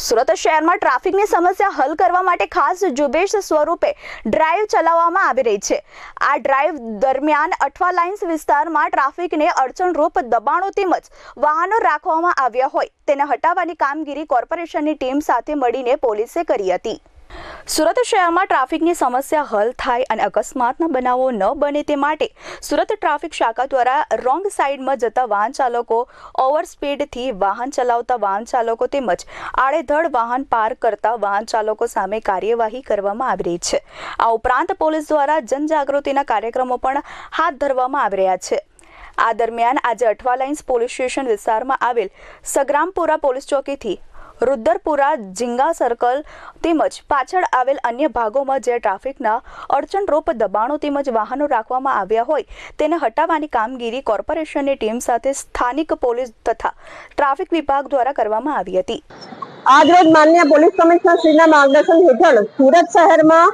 સુરત શહેરમાં ટ્રાફિકની સમસ્યા હલ કરવા માટે ખાસ ઝુંબેશ સ્વરૂપે ડ્રાઈવ ચલાવવામાં આવી રહી છે. આ ડ્રાઈવ દરમિયાન અઠવા લાઇન્સ વિસ્તારમાં ટ્રાફિકને અડચણરૂપ દબાણો તેમજ વાહનો રાખવામાં આવ્યા હોય. તેને હટાવવાની કામગીરી કોર્પોરેશનની ટીમ સાથે મળીને પોલીસે કરી હતી. સુરત શહેરમાં ટ્રાફિકની સમસ્યા હલ થાય અને અકસ્માતના બનાવો ન બને તે માટે સુરત ટ્રાફિક શાખા દ્વારા રોંગ સાઈડમાં જતા વાહન ચાલકો ઓવર સ્પીડથી વાહન ચલાવતા વાહન ચાલકો તેમજ આડેધડ વાહન પાર કરતા વાહન ચાલકો સામે કાર્યવાહી કરવામાં આવી રહી છે. આ ઉપરાંત પોલીસ દ્વારા જનજાગૃતિના કાર્યક્રમો પણ હાથ ધરવામાં આવી રહ્યા છે. આ દરમિયાન આજે અઠવા લાઇન્સ પોલીસ સ્ટેશન વિસ્તારમાં આવેલ સગ્રામપુરા પોલીસ ચોકીથી રુદ્રપુરા ઝીંગા સર્કલ તેમજ પાછળ આવેલ અન્ય ભાગોમાં જે ટ્રાફિકના અડચણરૂપ દબાણો તેમજ વાહનો રાખવામાં આવ્યા હોય, તેને હટાવવાની કામગીરી કોર્પોરેશનની ટીમ સાથે સ્થાનિક પોલીસ તથા ટ્રાફિક વિભાગ દ્વારા કરવામાં આવી હતી. આજરોજ માન્ય પોલીસ કમિશનર શ્રીના માર્ગદર્શન હેઠળ સુરત શહેરમાં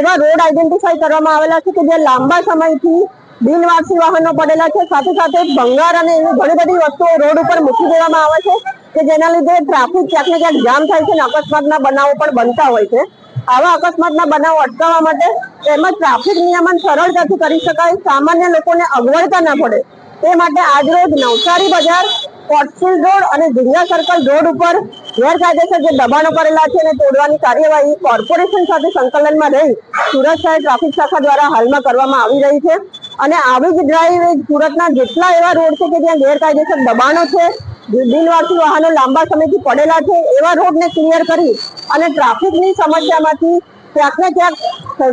એવા રોડ આઈડેન્ટિફાઈ કરવામાં આવેલા છે કે જે લાંબા સમયથી બિનવારસી વાહનો પડેલા છે. સાથે સાથે ભંગાર અને એવી ઘણી બધી વસ્તુઓ રોડ ઉપર મૂકી દેવામાં આવે છે. કે જેના લીધે ટ્રાફિક ક્યાંક ને ક્યાંક જામ થાય છે અને અકસ્માતના બનાવો પણ બનતા હોય છે. આવા અકસ્માતના બનાવો અટકાવવા માટે તેમજ ટ્રાફિક નિયમન સરળતાથી કરી શકાય, સામાન્ય લોકોને અગવડતા ના પડે. તે માટે આજરોજ નવસારી બજાર કોટફિલ્ડ રોડ અને ઝીંગા સર્કલ રોડ ઉપર ગેરકાયદેસર જે દબાણો કરેલા છે અને તોડવાની કાર્યવાહી કોર્પોરેશન સાથે સંકલનમાં રહી સુરત શહેર ટ્રાફિક શાખા દ્વારા હાલમાં કરવામાં આવી રહી છે. અને આવી જ ડ્રાઈવ સુરતના જેટલા એવા રોડ છે કે જ્યાં ગેરકાયદેસર દબાણો છે બિનવારસી વાહનો લાંબા સમયથી પડેલા છે, એવા રોડને ક્લિયર કરી અને ટ્રાફિકની સમસ્યામાંથી ક્યાંક ને ક્યાંક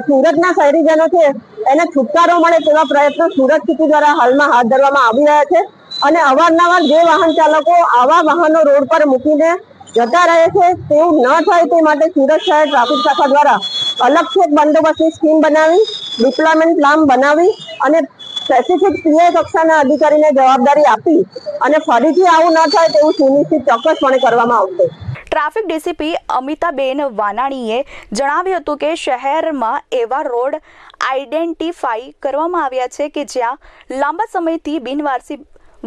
સુરતના શહેરીજનો છે, એને છુટકારો મળે તેવા પ્રયત્નો સુરત સિટી દ્વારા હાલમાં હાથ ધરવામાં આવી રહ્યા છે અને અવારનવાર જે વાહન ચાલકો આવા વાહનો રોડ પર મૂકીને જતા રહે છે, તેવું ન થાય તે માટે સુરત શહેર ટ્રાફિક શાખા દ્વારા અલગથી એક બંદોબસ્તની સ્કીમ બનાવી ડિપ્લોયમેન્ટ પ્લાન બનાવી અને સ્પેસિફિક પીએ કક્ષાના અધિકારીને જવાબદારી આપી અને ફરીથી આવું ન થાય તેવું સુનિશ્ચિત ચોક્કસપણે કરવામાં આવશે. ટ્રાફિક ડીસીપી અમિતાબેન વાનાણીએ જણાવ્યું હતું કે શહેરમાં એવા રોડ આઈડેન્ટિફાઈ કરવામાં આવ્યા છે કે જ્યાં લાંબા સમયથી બિનવારસી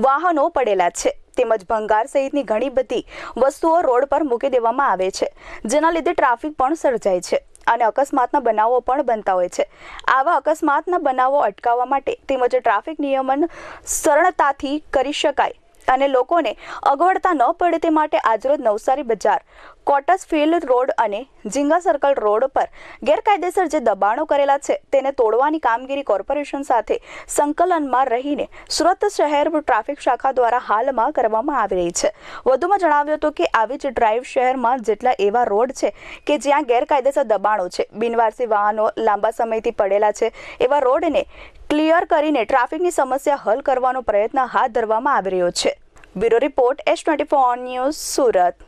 વાહનો પડેલા છે. તેમજ ભંગાર સહિતની ઘણી બધી વસ્તુઓ રોડ પર મૂકી દેવામાં આવે છે. જેના લીધે ટ્રાફિક પણ સર્જાય છે. અને અકસ્માતના બનાવો પણ બનતા હોય છે. આવા અકસ્માતના બનાવો અટકાવવા માટે તેમજ ટ્રાફિક નિયમન સરળતાથી કરી શકાય. અને લોકોને અગવડતા ન પડે તે માટે આજરોજ નવસારી બજાર, કોટસ ફિલ્ડ રોડ અને ઝીંગા સર્કલ રોડ પર ગેરકાયદેસર જે દબાણો કરેલા છે તેને તોડવાની કામગીરી કોર્પોરેશન સાથે સંકલનમાં રહીને સુરત શહેર ટ્રાફિક શાખા દ્વારા હાલમાં કરવામાં આવી રહી છે. વધુમાં જણાવ્યું હતું કે આવી જ ડ્રાઈવ શહેરમાં જેટલા એવા રોડ છે કે જ્યાં ગેરકાયદેસર દબાણો છે, બિનવારસી વાહનો લાંબા સમયથી પડેલા છે, એવા રોડને ક્લિયર કરીને ટ્રાફિકની સમસ્યા હલ કરવાનો પ્રયત્ન હાથ ધરવામાં આવી રહ્યો છે. Bureau report S twenty four news Surat.